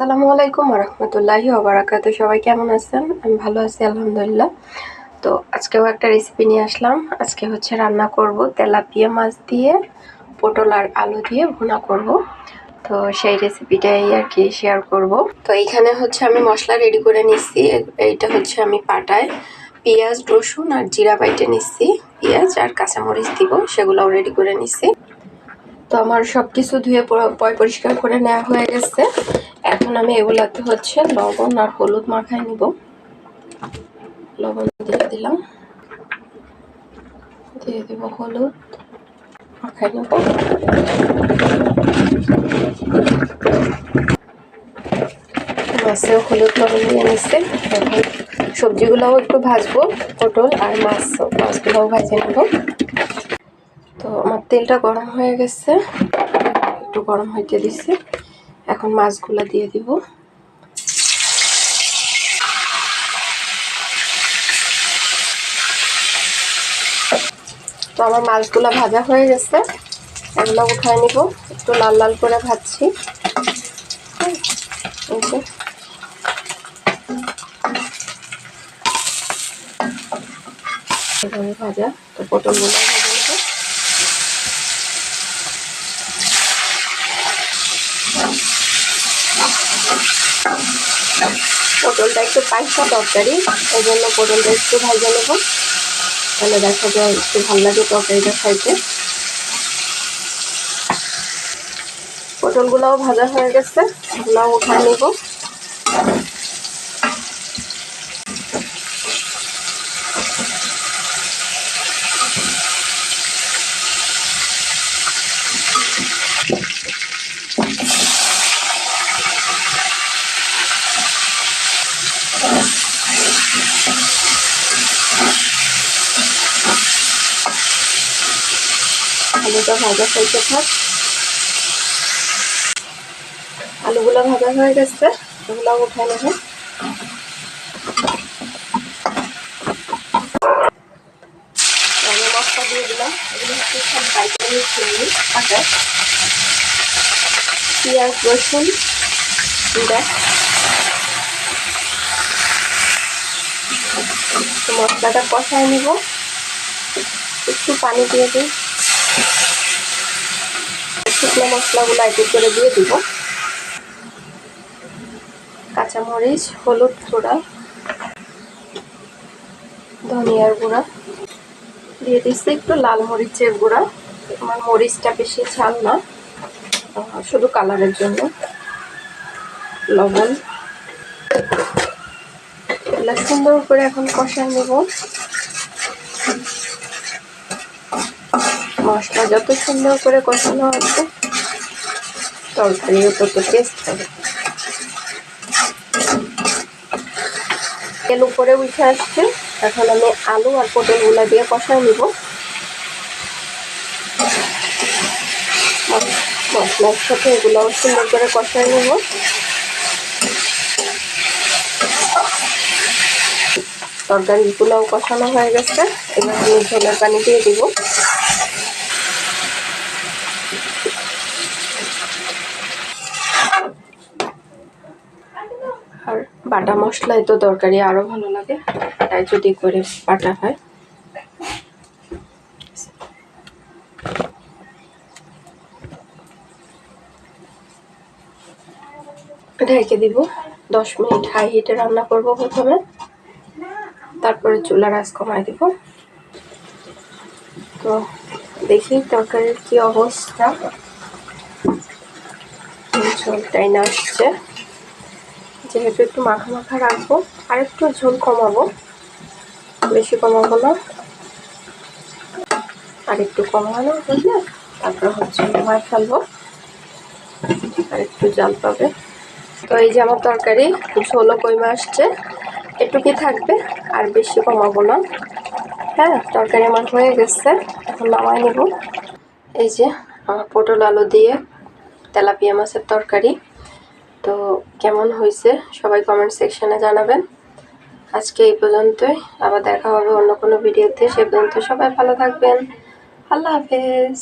আসসালামু আলাইকুম রহমতুল্লাহি ওবরাকাত সবাই কেমন আছেন? আমি ভালো আছি, আলহামদুলিল্লাহ। তো আজকেও একটা রেসিপি নিয়ে আসলাম। আজকে হচ্ছে রান্না করব তেলাপিয়া মাছ দিয়ে, পটল আর আলু দিয়ে ভুনা করব। তো সেই রেসিপিটাই আর কি শেয়ার করব। তো এইখানে হচ্ছে আমি মশলা রেডি করে নিচ্ছি। এইটা হচ্ছে আমি পাটায় পেঁয়াজ, রসুন আর জিরা বাইটে নিচ্ছি। পেঁয়াজ আর কাঁচামরিচ দিব, সেগুলোও রেডি করে নিচ্ছি। তো আমার সব কিছু ধুয়ে পয়, পরিষ্কার করে নেওয়া হয়ে গেছে। এখন আমি এগুলাতে হচ্ছে লবণ আর হলুদ মাখাই নিব। লবণ দিয়ে দিলাম। দিয়ে দেব হলুদ। মাখাই নেব। মাছেও হলুদ লবণ দিয়ে নিচ্ছে এখন সবজিগুলোও একটু ভাজবো, পটল আর মাছ। মাছগুলোও ভাজে নেব। তো আমার তেলটা গরম হয়ে গেছে। একটু গরম হইতে দিছি। এখন মাছগুলো দিয়ে দিব। তো আমার মাছগুলো ভাজা হয়ে গেছে। এগুলো উঠায় নিব। একটু লাল লাল করে ভাজছি। ভাজা। তো পটলগুলো ভাজা নেব পটলটা একটু পাইসা তরকারি ওই জন্য পটলটা একটু ভাজা নেব। তাহলে দেখা যায় একটু ভালো লাগে তরকারিটা খাইতে। পটলগুলোও ভাজা হয়ে গেছে ওগুলাও উঠে নেব। আলুটা ভাজা হয়েছে থাক আলুগুলো ভাজা হয়ে গেছে ওগুলো উঠে নেব পেঁয়াজ, রসুন মশলাটা কষায় নিব। একটু পানি দিয়ে দিই। শুকনো মশলাগুলো এক করে দিয়ে দিব। কাঁচামরিচ, হলুদ গুঁড়া, ধনিয়ার গুঁড়া। দিয়ে দিচ্ছি একটু লাল মরিচের গুঁড়া। আমার মরিচটা বেশি ঝাল না। শুধু কালারের জন্য। লবণ। এগুলো সুন্দর করে এখন কষায় নেব। মশলা যত সুন্দর করে কষানো হবে তরকারিও তত টেস্ট হবে। তেল উপরে উঠে আসছে, এখন আমি আলু আর পটলগুলো দিয়ে কষায় নিব। মশলার সাথে এগুলোও সুন্দর করে কষায় নেব। তরকারিগুলোও কষানো হয়ে গেছে। এবার আমি ঝোলের পানি দিয়ে দিব। আর বাটা মশলায় তো তরকারি আরও ভালো লাগে। তাই যদি করে বাটা হয়। ঢেকে দিব। দশ মিনিট হাই হিটে রান্না করব প্রথমে। তারপরে চুলার আঁচ কমাই দিব। তো দেখি তরকারির কি অবস্থা। ঝোলটাই না আসছে। যেহেতু একটু মাখা মাখা রাখব, আর একটু ঝোল কমাবো। বেশি কমাবো না। আর একটু কমানো বুঝলে তারপর হচ্ছে মায় ফেলব। আর একটু জাল পাবে। তো এই যে আমার তরকারি, ঝোলও কইমা আসছে। একটু কি থাকবে, আর বেশি কমাবো না। হ্যাঁ তরকারি আমার হয়ে গেছে। এখন নামাই নেব। এই যে, আমার পটল আলু দিয়ে তেলাপিয়া মাছের তরকারি। তো কেমন হয়েছে সবাই কমেন্ট সেকশনে জানাবেন। আজকে এই পর্যন্তই। আবার দেখা হবে অন্য কোনো ভিডিওতে সে পর্যন্ত সবাই ভালো থাকবেন। আল্লাহ হাফেজ।